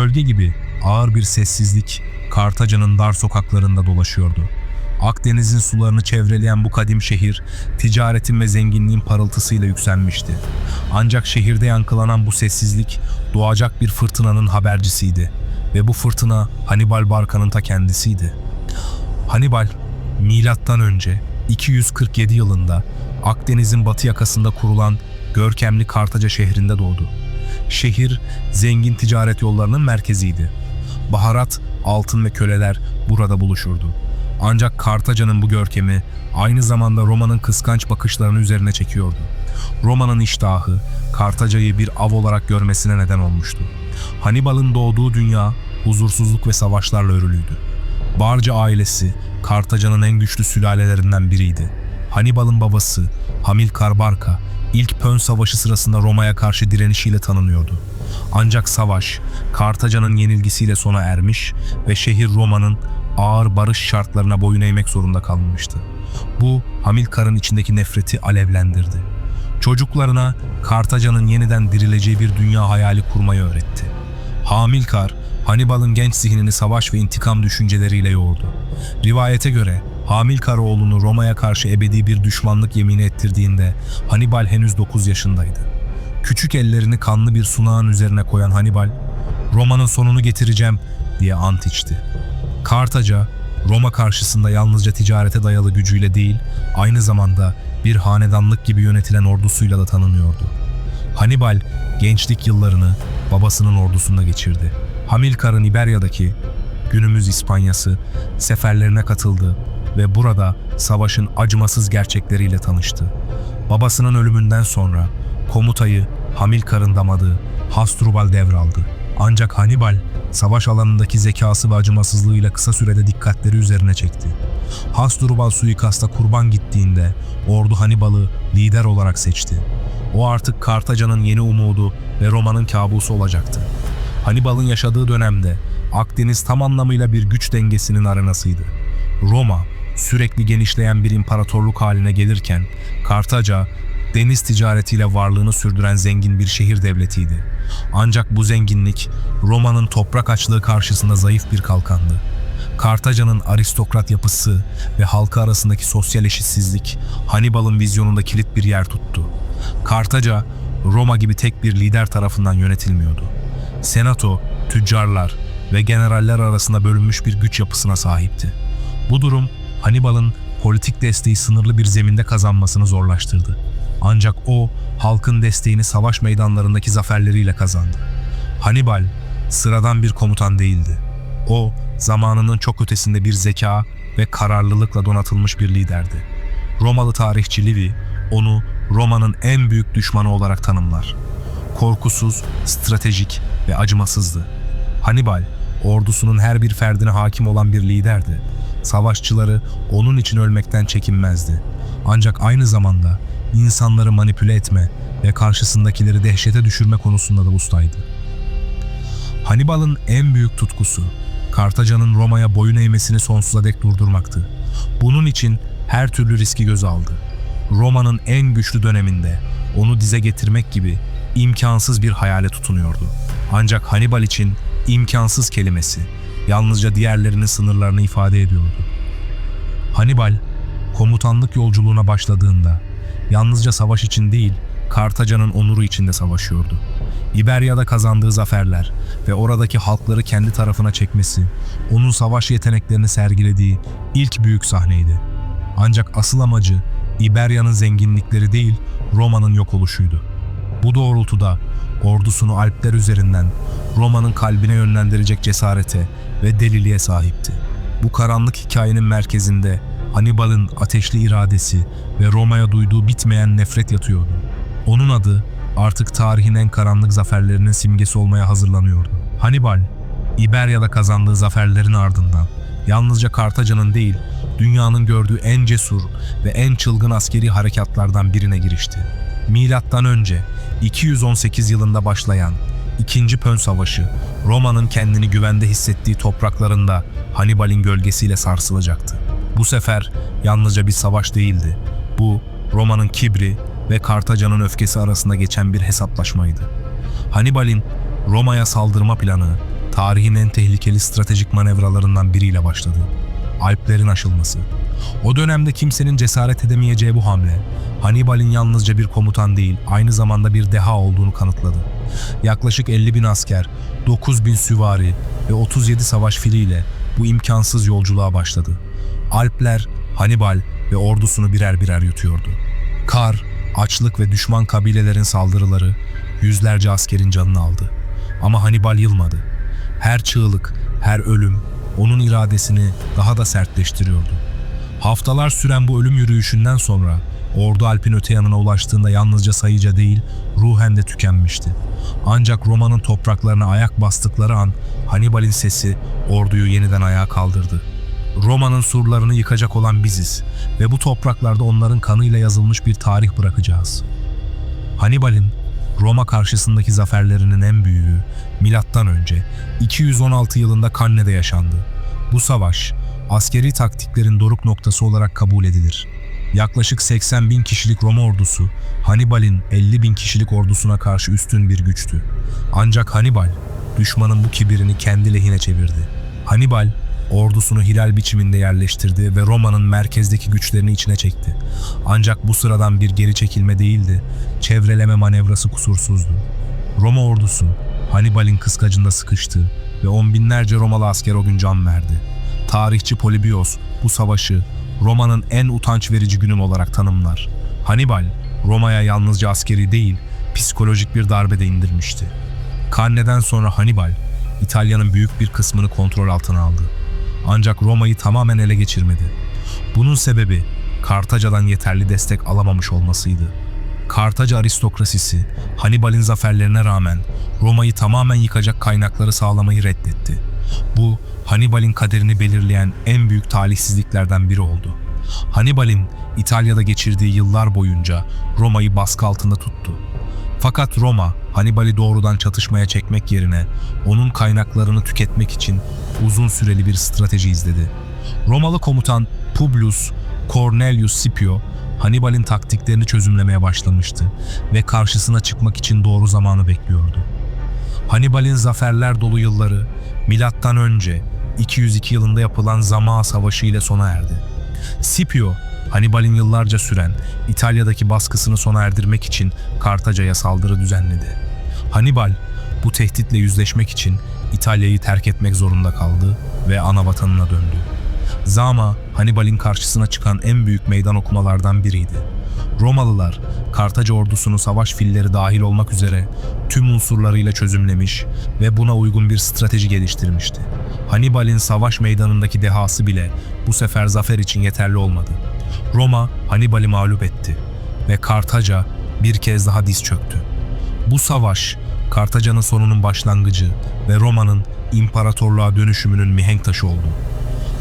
Gölge gibi ağır bir sessizlik Kartaca'nın dar sokaklarında dolaşıyordu. Akdeniz'in sularını çevreleyen bu kadim şehir, ticaretin ve zenginliğin parıltısıyla yükselmişti. Ancak şehirde yankılanan bu sessizlik, doğacak bir fırtınanın habercisiydi. Ve bu fırtına Hannibal Barca'nın ta kendisiydi. Hannibal, milattan önce 247 yılında Akdeniz'in batı yakasında kurulan görkemli Kartaca şehrinde doğdu. Şehir, zengin ticaret yollarının merkeziydi. Baharat, altın ve köleler burada buluşurdu. Ancak Kartaca'nın bu görkemi aynı zamanda Roma'nın kıskanç bakışlarını üzerine çekiyordu. Roma'nın iştahı Kartaca'yı bir av olarak görmesine neden olmuştu. Hannibal'ın doğduğu dünya huzursuzluk ve savaşlarla örülüydü. Barca ailesi Kartaca'nın en güçlü sülalelerinden biriydi. Hannibal'ın babası Hamilkar Barca ilk Pön Savaşı sırasında Roma'ya karşı direnişiyle tanınıyordu. Ancak savaş Kartaca'nın yenilgisiyle sona ermiş ve şehir Roma'nın ağır barış şartlarına boyun eğmek zorunda kalmıştı. Bu Hamilkar'ın içindeki nefreti alevlendirdi. Çocuklarına Kartaca'nın yeniden dirileceği bir dünya hayali kurmayı öğretti. Hamilkar, Hannibal'ın genç zihnini savaş ve intikam düşünceleriyle yoğurdu. Rivayete göre Hamilkar oğlunu Roma'ya karşı ebedi bir düşmanlık yemini ettirdiğinde Hannibal henüz 9 yaşındaydı. Küçük ellerini kanlı bir sunağın üzerine koyan Hannibal, Roma'nın sonunu getireceğim diye ant içti. Kartaca, Roma karşısında yalnızca ticarete dayalı gücüyle değil, aynı zamanda bir hanedanlık gibi yönetilen ordusuyla da tanınıyordu. Hannibal, gençlik yıllarını babasının ordusunda geçirdi. Hamilkar'ın İberya'daki, günümüz İspanyası, seferlerine katıldı ve burada savaşın acımasız gerçekleriyle tanıştı. Babasının ölümünden sonra komutayı Hamilkar'ın damadı Hasdrubal devraldı. Ancak Hannibal, savaş alanındaki zekası ve acımasızlığıyla kısa sürede dikkatleri üzerine çekti. Hasdrubal suikasta kurban gittiğinde ordu Hannibal'ı lider olarak seçti. O artık Kartaca'nın yeni umudu ve Roma'nın kabusu olacaktı. Hannibal'ın yaşadığı dönemde Akdeniz tam anlamıyla bir güç dengesinin arenasıydı. Roma sürekli genişleyen bir imparatorluk haline gelirken Kartaca deniz ticaretiyle varlığını sürdüren zengin bir şehir devletiydi. Ancak bu zenginlik Roma'nın toprak açlığı karşısında zayıf bir kalkandı. Kartaca'nın aristokrat yapısı ve halkı arasındaki sosyal eşitsizlik Hannibal'ın vizyonunda kilit bir yer tuttu. Kartaca, Roma gibi tek bir lider tarafından yönetilmiyordu. Senato, tüccarlar ve generaller arasında bölünmüş bir güç yapısına sahipti. Bu durum Hannibal'ın politik desteği sınırlı bir zeminde kazanmasını zorlaştırdı. Ancak o halkın desteğini savaş meydanlarındaki zaferleriyle kazandı. Hannibal sıradan bir komutan değildi. O zamanının çok ötesinde bir zeka ve kararlılıkla donatılmış bir liderdi. Romalı tarihçi Livy onu Roma'nın en büyük düşmanı olarak tanımlar. Korkusuz, stratejik ve acımasızdı. Hannibal ordusunun her bir ferdine hakim olan bir liderdi. Savaşçıları onun için ölmekten çekinmezdi. Ancak aynı zamanda insanları manipüle etme ve karşısındakileri dehşete düşürme konusunda da ustaydı. Hannibal'ın en büyük tutkusu Kartaca'nın Roma'ya boyun eğmesini sonsuza dek durdurmaktı. Bunun için her türlü riski göze aldı. Roma'nın en güçlü döneminde onu dize getirmek gibi imkansız bir hayale tutunuyordu. Ancak Hannibal için imkansız kelimesi yalnızca diğerlerinin sınırlarını ifade ediyordu. Hannibal komutanlık yolculuğuna başladığında yalnızca savaş için değil, Kartaca'nın onuru için de savaşıyordu. İberya'da kazandığı zaferler ve oradaki halkları kendi tarafına çekmesi, onun savaş yeteneklerini sergilediği ilk büyük sahneydi. Ancak asıl amacı İberya'nın zenginlikleri değil, Roma'nın yok oluşuydu. Bu doğrultuda ordusunu Alpler üzerinden Roma'nın kalbine yönlendirecek cesarete ve deliliğe sahipti. Bu karanlık hikayenin merkezinde Hannibal'ın ateşli iradesi ve Roma'ya duyduğu bitmeyen nefret yatıyordu. Onun adı artık tarihin en karanlık zaferlerinin simgesi olmaya hazırlanıyordu. Hannibal, İberya'da kazandığı zaferlerin ardından yalnızca Kartaca'nın değil, dünyanın gördüğü en cesur ve en çılgın askeri harekatlardan birine girişti. Milattan önce 218 yılında başlayan İkinci Pön Savaşı, Roma'nın kendini güvende hissettiği topraklarında Hannibal'in gölgesiyle sarsılacaktı. Bu sefer yalnızca bir savaş değildi. Bu, Roma'nın kibri ve Kartaca'nın öfkesi arasında geçen bir hesaplaşmaydı. Hannibal'in Roma'ya saldırma planı tarihin en tehlikeli stratejik manevralarından biriyle başladı. Alplerin aşılması. O dönemde kimsenin cesaret edemeyeceği bu hamle, Hannibal'in yalnızca bir komutan değil, aynı zamanda bir deha olduğunu kanıtladı. Yaklaşık 50 bin asker, 9 bin süvari ve 37 savaş filiyle bu imkansız yolculuğa başladı. Alpler, Hannibal ve ordusunu birer birer yutuyordu. Kar, açlık ve düşman kabilelerin saldırıları yüzlerce askerin canını aldı. Ama Hannibal yılmadı. Her çığlık, her ölüm onun iradesini daha da sertleştiriyordu. Haftalar süren bu ölüm yürüyüşünden sonra ordu Alp'in öte yanına ulaştığında yalnızca sayıca değil, ruhen de tükenmişti. Ancak Roma'nın topraklarına ayak bastıkları an Hannibal'in sesi orduyu yeniden ayağa kaldırdı. Roma'nın surlarını yıkacak olan biziz ve bu topraklarda onların kanıyla yazılmış bir tarih bırakacağız. Hannibal'in Roma karşısındaki zaferlerinin en büyüğü milattan önce 216 yılında Canne'de yaşandı. Bu savaş askeri taktiklerin doruk noktası olarak kabul edilir. Yaklaşık 80 bin kişilik Roma ordusu Hannibal'in 50 bin kişilik ordusuna karşı üstün bir güçtü. Ancak Hannibal düşmanın bu kibirini kendi lehine çevirdi. Hannibal ordusunu hilal biçiminde yerleştirdi ve Roma'nın merkezdeki güçlerini içine çekti. Ancak bu sıradan bir geri çekilme değildi, çevreleme manevrası kusursuzdu. Roma ordusu Hannibal'in kıskacında sıkıştı ve on binlerce Romalı asker o gün can verdi. Tarihçi Polybios bu savaşı Roma'nın en utanç verici günü olarak tanımlar. Hannibal, Roma'ya yalnızca askeri değil, psikolojik bir darbe de indirmişti. Canne'den sonra Hannibal, İtalya'nın büyük bir kısmını kontrol altına aldı. Ancak Roma'yı tamamen ele geçirmedi. Bunun sebebi Kartaca'dan yeterli destek alamamış olmasıydı. Kartaca aristokrasisi Hannibal'in zaferlerine rağmen Roma'yı tamamen yıkacak kaynakları sağlamayı reddetti. Bu Hannibal'in kaderini belirleyen en büyük talihsizliklerden biri oldu. Hannibal'in İtalya'da geçirdiği yıllar boyunca Roma'yı baskı altında tuttu. Fakat Roma, Hannibal'i doğrudan çatışmaya çekmek yerine onun kaynaklarını tüketmek için uzun süreli bir strateji izledi. Romalı komutan Publius Cornelius Scipio, Hannibal'in taktiklerini çözümlemeye başlamıştı ve karşısına çıkmak için doğru zamanı bekliyordu. Hannibal'in zaferler dolu yılları milattan önce 202 yılında yapılan Zama Savaşı ile sona erdi. Scipio, Hannibal'in yıllarca süren İtalya'daki baskısını sona erdirmek için Kartaca'ya saldırı düzenledi. Hannibal bu tehditle yüzleşmek için İtalya'yı terk etmek zorunda kaldı ve ana vatanına döndü. Zama, Hannibal'in karşısına çıkan en büyük meydan okumalardan biriydi. Romalılar, Kartaca ordusunu savaş filleri dahil olmak üzere tüm unsurlarıyla çözümlemiş ve buna uygun bir strateji geliştirmişti. Hannibal'in savaş meydanındaki dehası bile bu sefer zafer için yeterli olmadı. Roma, Hannibal'i mağlup etti ve Kartaca bir kez daha diz çöktü. Bu savaş, Kartaca'nın sonunun başlangıcı ve Roma'nın imparatorluğa dönüşümünün mihenk taşı oldu.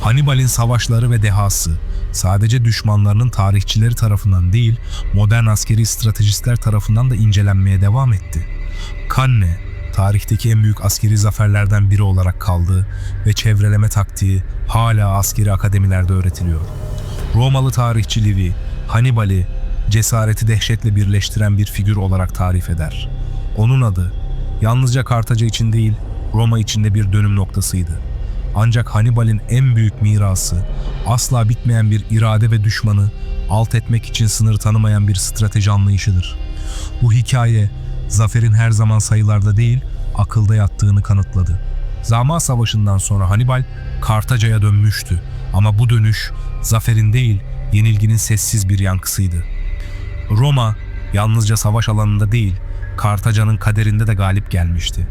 Hannibal'in savaşları ve dehası sadece düşmanlarının tarihçileri tarafından değil, modern askeri stratejistler tarafından da incelenmeye devam etti. Canne, tarihteki en büyük askeri zaferlerden biri olarak kaldı ve çevreleme taktiği hala askeri akademilerde öğretiliyor. Romalı tarihçi Livy, Hannibal'i cesareti dehşetle birleştiren bir figür olarak tarif eder. Onun adı yalnızca Kartaca için değil, Roma için de bir dönüm noktasıydı. Ancak Hannibal'in en büyük mirası asla bitmeyen bir irade ve düşmanı alt etmek için sınır tanımayan bir strateji anlayışıdır. Bu hikaye zaferin her zaman sayılarda değil akılda yattığını kanıtladı. Zama Savaşı'ndan sonra Hannibal Kartaca'ya dönmüştü ama bu dönüş zaferin değil yenilginin sessiz bir yankısıydı. Roma yalnızca savaş alanında değil Kartaca'nın kaderinde de galip gelmişti.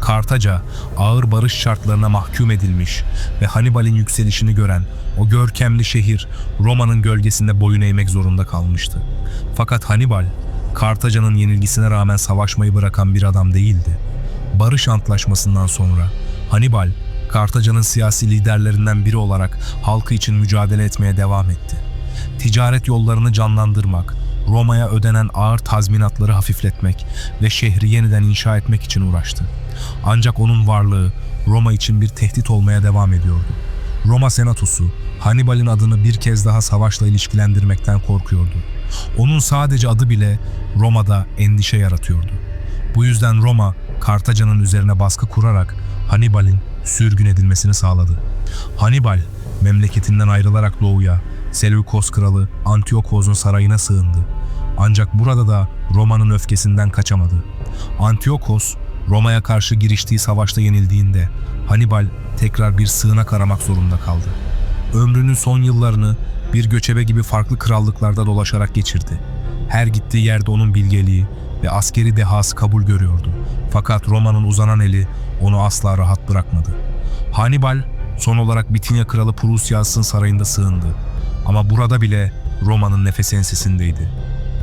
Kartaca ağır barış şartlarına mahkum edilmiş ve Hannibal'in yükselişini gören o görkemli şehir Roma'nın gölgesinde boyun eğmek zorunda kalmıştı. Fakat Hannibal, Kartaca'nın yenilgisine rağmen savaşmayı bırakan bir adam değildi. Barış Antlaşması'ndan sonra Hannibal, Kartaca'nın siyasi liderlerinden biri olarak halkı için mücadele etmeye devam etti. Ticaret yollarını canlandırmak, Roma'ya ödenen ağır tazminatları hafifletmek ve şehri yeniden inşa etmek için uğraştı. Ancak onun varlığı Roma için bir tehdit olmaya devam ediyordu. Roma Senatosu Hannibal'in adını bir kez daha savaşla ilişkilendirmekten korkuyordu. Onun sadece adı bile Roma'da endişe yaratıyordu. Bu yüzden Roma, Kartaca'nın üzerine baskı kurarak Hannibal'in sürgün edilmesini sağladı. Hannibal memleketinden ayrılarak doğuya Seleukos kralı Antiochos'un sarayına sığındı. Ancak burada da Roma'nın öfkesinden kaçamadı. Antiochos Roma'ya karşı giriştiği savaşta yenildiğinde Hannibal tekrar bir sığınak aramak zorunda kaldı. Ömrünün son yıllarını bir göçebe gibi farklı krallıklarda dolaşarak geçirdi. Her gittiği yerde onun bilgeliği ve askeri dehası kabul görüyordu. Fakat Roma'nın uzanan eli onu asla rahat bırakmadı. Hannibal son olarak Bitinya kralı Prusyas'ın sarayında sığındı. Ama burada bile Roma'nın nefesi ensesindeydi.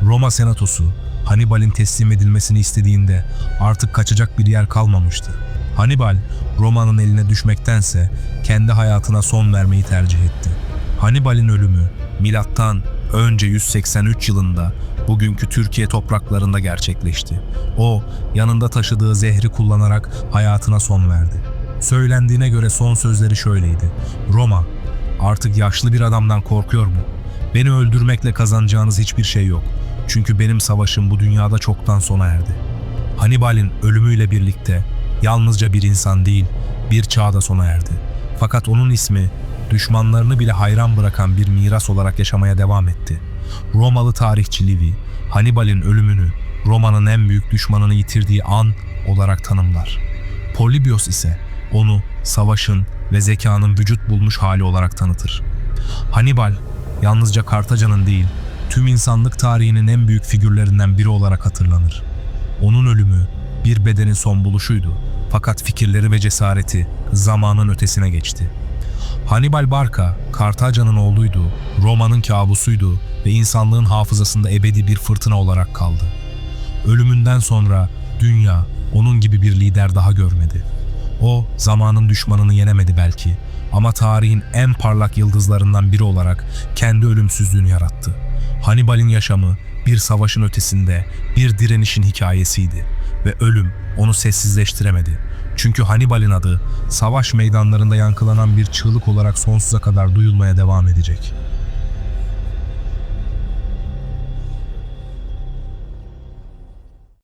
Roma senatosu Hannibal'in teslim edilmesini istediğinde artık kaçacak bir yer kalmamıştı. Hannibal, Roma'nın eline düşmektense kendi hayatına son vermeyi tercih etti. Hannibal'in ölümü milattan önce 183 yılında bugünkü Türkiye topraklarında gerçekleşti. O, yanında taşıdığı zehri kullanarak hayatına son verdi. Söylendiğine göre son sözleri şöyleydi. Roma, artık yaşlı bir adamdan korkuyor mu? Beni öldürmekle kazanacağınız hiçbir şey yok. Çünkü benim savaşım bu dünyada çoktan sona erdi. Hannibal'in ölümüyle birlikte yalnızca bir insan değil, bir çağda sona erdi. Fakat onun ismi düşmanlarını bile hayran bırakan bir miras olarak yaşamaya devam etti. Romalı tarihçi Livy, Hannibal'in ölümünü Roma'nın en büyük düşmanını yitirdiği an olarak tanımlar. Polybios ise onu savaşın ve zekanın vücut bulmuş hali olarak tanıtır. Hannibal yalnızca Kartaca'nın değil, tüm insanlık tarihinin en büyük figürlerinden biri olarak hatırlanır. Onun ölümü bir bedenin son buluşuydu. Fakat fikirleri ve cesareti zamanın ötesine geçti. Hannibal Barca, Kartaca'nın oğluydu, Roma'nın kabusuydu ve insanlığın hafızasında ebedi bir fırtına olarak kaldı. Ölümünden sonra dünya onun gibi bir lider daha görmedi. O zamanın düşmanını yenemedi belki ama tarihin en parlak yıldızlarından biri olarak kendi ölümsüzlüğünü yarattı. Hannibal'in yaşamı bir savaşın ötesinde bir direnişin hikayesiydi ve ölüm onu sessizleştiremedi. Çünkü Hannibal'in adı savaş meydanlarında yankılanan bir çığlık olarak sonsuza kadar duyulmaya devam edecek.